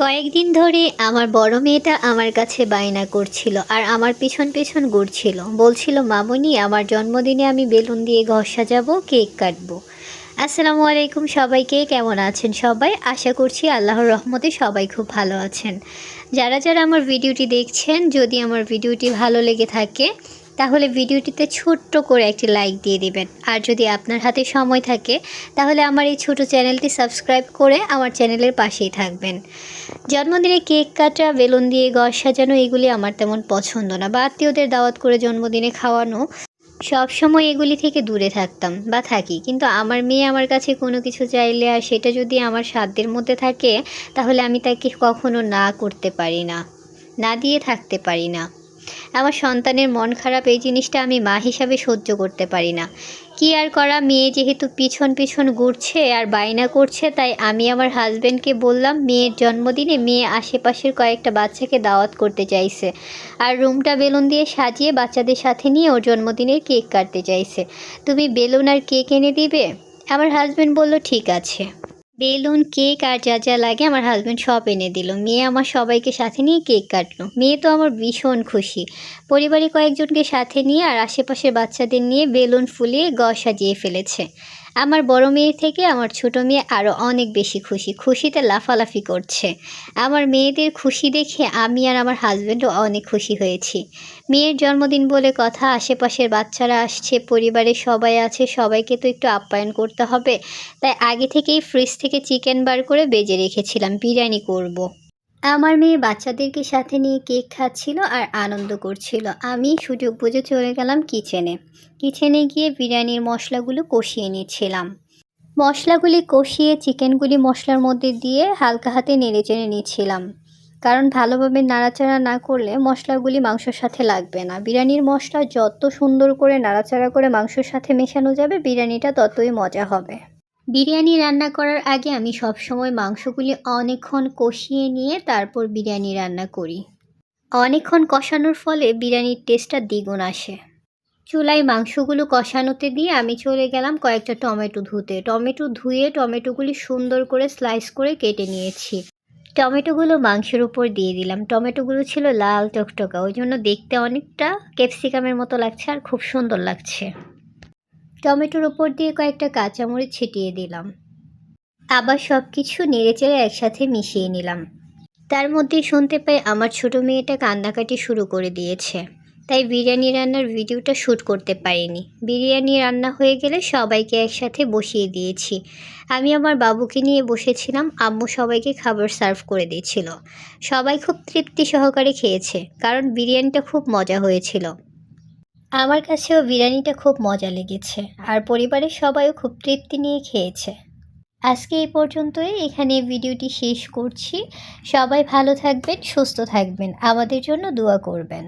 কয়েকদিন ধরে আমার বড় মেয়েটা আমার কাছে বায়না করছিল আর আমার পিছন পিছন ঘুরছিল। বলছিল, মামুনি, আমার জন্মদিনে আমি বেলুন দিয়ে ঘর সাজাবো, কেক কাটবো। আসসালামু আলাইকুম সবাইকে, কেমন আছেন সবাই? আশা করছি আল্লাহর রহমতে সবাই খুব ভালো আছেন। যারা যারা আমার ভিডিওটি দেখছেন, যদি আমার ভিডিওটি ভালো লেগে থাকে তাহলে ভিডিওটিতে ছোট্ট করে একটি লাইক দিয়ে দিবেন। আর যদি আপনার হাতে সময় থাকে, তাহলে আমার এই ছোট চ্যানেলটি সাবস্ক্রাইব করে আমার চ্যানেলের পাশেই থাকবেন। জন্মদিনে কেক কাটা, বেলুন দিয়ে গস সাজানো, এগুলি আমার তেমন পছন্দ না। বা আত্মীয়দের দাওয়াত করে জন্মদিনে খাওয়ানো, সব সময় এগুলি থেকে দূরে থাকতাম বা থাকি। কিন্তু আমার মেয়ে আমার কাছে কোনো কিছু চাইলে আর সেটা যদি আমার সাধ্যের মধ্যে থাকে, তাহলে আমি তাকে কখনো না করতে পারি না না দিয়ে থাকতে পারি না। আমার সন্তানের মন খারাপ, এই জিনিসটা আমি মা হিসাবে সহ্য করতে পারি না। কি আর করা? মেয়ে যেহেতু পিছন পিছন ঘুরছে আর বায়না করছে, তাই আমি আমার হাজব্যান্ডকে বললাম, মেয়ের জন্মদিনে মেয়ে আশেপাশের কয়েকটা বাচ্চাকে দাওয়াত করতে চাইছে আর রুমটা বেলুন দিয়ে সাজিয়ে বাচ্চাদের সাথে নিয়ে ওর জন্মদিনের কেক কাটতে চাইছে। তুমি বেলুন আর কেক এনে দিবে? আমার হাজব্যান্ড বলল, ঠিক আছে। বেলুন, কেক আর যা যা লাগে আমার হাজব্যান্ড সব এনে দিল। মেয়ে আমার সবাইকে সাথে নিয়ে কেক কাটলো। মেয়ে তো আমার ভীষণ খুশি। পরিবারে কয়েকজনকে সাথে নিয়ে আর আশেপাশের বাচ্চাদের নিয়ে বেলুন ফুলিয়ে গ সাজিয়ে ফেলেছে। আমার বড় মেয়ে থেকে আমার ছোট মেয়ে আরও অনেক বেশি খুশি। খুশিতে লাফালাফি করছে। আমার মেয়েদের খুশি দেখে আমি আর আমার হাজব্যান্ডও অনেক খুশি হয়েছি। মেয়ের জন্মদিন বলে কথা, আশেপাশের বাচ্চারা আসছে, পরিবারের সবাই আছে, সবাইকে তো একটু আপ্যায়ন করতে হবে। তাই আগে থেকেই ফ্রিজ থেকে চিকেন বার করে বেজে রেখেছিলাম, বিরিয়ানি করব। আমার মেয়ে বাচ্চাদেরকে সাথে নিয়ে কেক খাচ্ছিল আর আনন্দ করছিল। আমি সুযোগ বুঝে চলে গেলাম কিচেনে কিচেনে গিয়ে বিরিয়ানির মশলাগুলো কষিয়ে নিচ্ছিলাম। মশলাগুলি কষিয়ে চিকেনগুলি মশলার মধ্যে দিয়ে হালকা হাতে নেড়ে চেড়ে নিচ্ছিলাম। কারণ ভালোভাবে নাড়াচাড়া না করলে মশলাগুলি মাংসর সাথে লাগবে না। বিরিয়ানির মশলা যত সুন্দর করে নাড়াচাড়া করে মাংসর সাথে মেশানো যাবে, বিরিয়ানিটা ততই মজা হবে। বিরিয়ানি রান্না করার আগে আমি সব সময় মাংসগুলি অনেকক্ষণ কষিয়ে নিয়ে তারপর বিরিয়ানি রান্না করি। অনেকক্ষণ কষানোর ফলে বিরিয়ানির টেস্টটা দ্বিগুণ আসে। চুলায় মাংসগুলো কষানোতে দিয়ে আমি চলে গেলাম কয়েকটা টমেটো ধুতে। টমেটো ধুয়ে টমেটোগুলি সুন্দর করে স্লাইস করে কেটে নিয়েছি। টমেটোগুলো মাংসের উপর দিয়ে দিলাম। টমেটোগুলো ছিল লাল টকটকা, ওই জন্য দেখতে অনেকটা ক্যাপসিকামের মতো লাগছে আর খুব সুন্দর লাগছে। টমেটোর উপর দিয়ে কয়েকটা কাঁচামরিচ ছিটিয়ে দিলাম। আবার সব কিছু নেড়েচেড়ে একসাথে মিশিয়ে নিলাম। তার মধ্যে শুনতে পাই আমার ছোট মেয়েটা কান্নাকাটি শুরু করে দিয়েছে। তাই বিরিয়ানি রান্নার ভিডিওটা শ্যুট করতে পারিনি। বিরিয়ানি রান্না হয়ে গেলে সবাইকে একসাথে বসিয়ে দিয়েছি। আমি আমার বাবুকে নিয়ে বসেছিলাম, আম্মু সবাইকে খাবার সার্ভ করে দিয়েছিল। সবাই খুব তৃপ্তি সহকারে খেয়েছে, কারণ বিরিয়ানিটা খুব মজা হয়েছিল। আমার কাছেও বিরিয়ানিটা খুব মজা লেগেছে আর পরিবারের সবাইও খুব তৃপ্তি নিয়ে খেয়েছে। আজকে এই পর্যন্তই, এখানে ভিডিওটি শেষ করছি। সবাই ভালো থাকবেন, সুস্থ থাকবেন। আমাদের জন্য দোয়া করবেন।